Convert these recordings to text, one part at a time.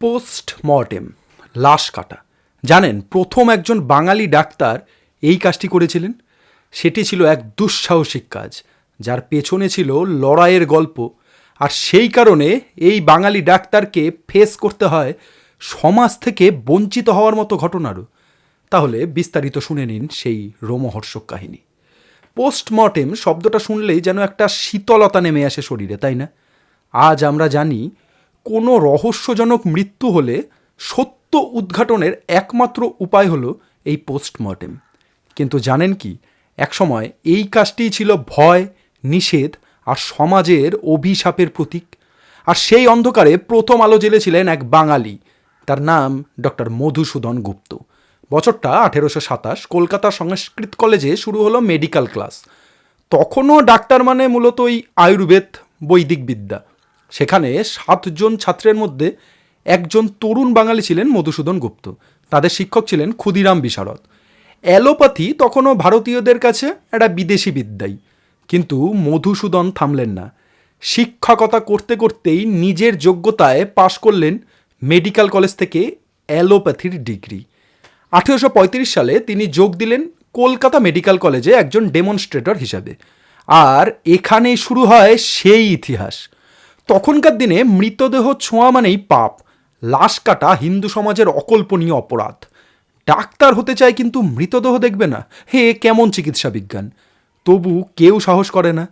Post mortem লাশ কাটা। জানেন, প্রথম একজন বাঙালি ডাক্তার এই কাজটি করেছিলেন? সেটি ছিল এক দুঃসাহসিক কাজ, যার পেছনে ছিল লড়াইয়ের গল্প। আর সেই কারণে এই বাঙালি ডাক্তারকে ফেস করতে হয় সমাজ থেকে বঞ্চিত হওয়ার মতো ঘটনারও। তাহলে বিস্তারিত শুনে নিন সেই রোমহর্ষক কাহিনী। পোস্টমর্টেম শব্দটা শুনলেই যেন একটা শীতলতা নেমে আসে শরীরে, তাই না? আজ আমরা জানি কোনো রহস্যজনক মৃত্যু হলে সত্য উদ্ঘাটনের একমাত্র উপায় হলো এই পোস্টমর্টেম। কিন্তু জানেন কি, একসময় এই কাজটিই ছিল ভয়, নিষেধ আর সমাজের অভিশাপের প্রতীক। আর সেই অন্ধকারে প্রথম আলো জেলেছিলেন এক বাঙালি। তার নাম ডক্টর মধুসূদন গুপ্ত। বছরটা আঠেরোশো সাতাশ, কলকাতা সংস্কৃত কলেজে শুরু হলো মেডিকেল ক্লাস। তখনও ডাক্তার মানে মূলত ওই আয়ুর্বেদ, বৈদিক বিদ্যা। সেখানে সাতজন ছাত্রের মধ্যে একজন তরুণ বাঙালি ছিলেন মধুসূদন গুপ্ত। তাদের শিক্ষক ছিলেন ক্ষুদিরাম বিশারদ। অ্যালোপ্যাথি তখনও ভারতীয়দের কাছে একটা বিদেশি বিদ্যাই। কিন্তু মধুসূদন থামলেন না। শিক্ষকতা করতে করতেই নিজের যোগ্যতায় পাশ করলেন মেডিকেল কলেজ থেকে অ্যালোপ্যাথির ডিগ্রি। আঠেরোশো পঁয়ত্রিশ সালে তিনি যোগ দিলেন কলকাতা মেডিকেল কলেজে একজন ডেমনস্ট্রেটর হিসাবে। আর এখানেই শুরু হয় সেই ইতিহাস। তখনকার দিনে মৃতদেহ ছোঁয়া মানেই পাপ। লাশ কাটা হিন্দু সমাজের অকল্পনীয় অপরাধ। ডাক্তার হতে চায় কিন্তু মৃতদেহ দেখবে না। হে, কেমন চিকিৎসা বিজ্ঞান। তবু কেউ সাহস করে না।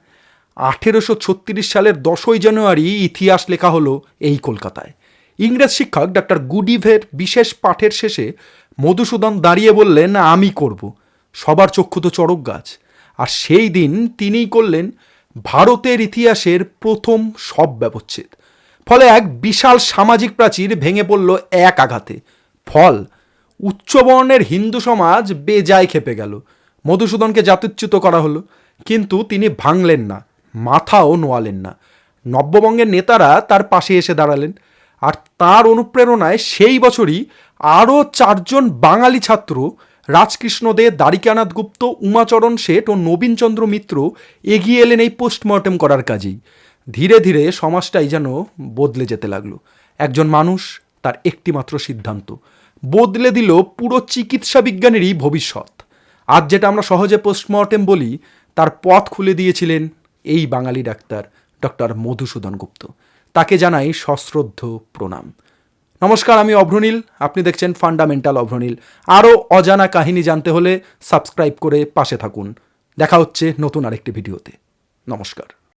আঠেরোশো ছত্রিশ সালের দশই জানুয়ারি ইতিহাস লেখা হলো এই কলকাতায়। ইংরেজ শিক্ষক ডাক্তার গুডিভের বিশেষ পাঠের শেষে মধুসূদন দাঁড়িয়ে বললেন, আমি করব। সবার চক্ষু তো চড়ক গাছ। আর সেই দিন তিনিই করলেন ভারতের ইতিহাসের প্রথম সব ব্যবচ্ছেদ। ফলে এক বিশাল সামাজিক প্রাচীর ভেঙে পড়ল এক আঘাতে। ফল, উচ্চবর্ণের হিন্দু সমাজ বেজায় খেপে গেল। মধুসূদনকে জাতিচ্যুত করা হলো। কিন্তু তিনি ভাঙলেন না, মাথাও নোয়ালেন না। নব্যবঙ্গের নেতারা তার পাশে এসে দাঁড়ালেন। আর তার অনুপ্রেরণায় সেই বছরই আরও চারজন বাঙালি ছাত্র রাজকৃষ্ণ দে দ্বারিকানাথ গুপ্ত, উমাচরণ শেঠ ও নবীনচন্দ্র মিত্র এগিয়ে এলেন এই পোস্টমর্টেম করার কাজেই। ধীরে ধীরে সমাজটাই যেন বদলে যেতে লাগল। একজন মানুষ, তার একটিমাত্র সিদ্ধান্ত, বদলে দিল পুরো চিকিৎসা বিজ্ঞানেরই ভবিষ্যৎ। আজ যেটা আমরা সহজে পোস্টমর্টেম বলি, তার পথ খুলে দিয়েছিলেন এই বাঙালি ডাক্তার ডক্টর মধুসূদন গুপ্ত। তাকে জানাই সশ্রদ্ধ প্রণাম। নমস্কার, আমি অভ্রনীল। আপনি দেখছেন ফান্ডামেন্টাল অভ্রনীল। আরও অজানা কাহিনী জানতে হলে সাবস্ক্রাইব করে পাশে থাকুন। দেখা হচ্ছে নতুন আরেকটি ভিডিওতে। নমস্কার।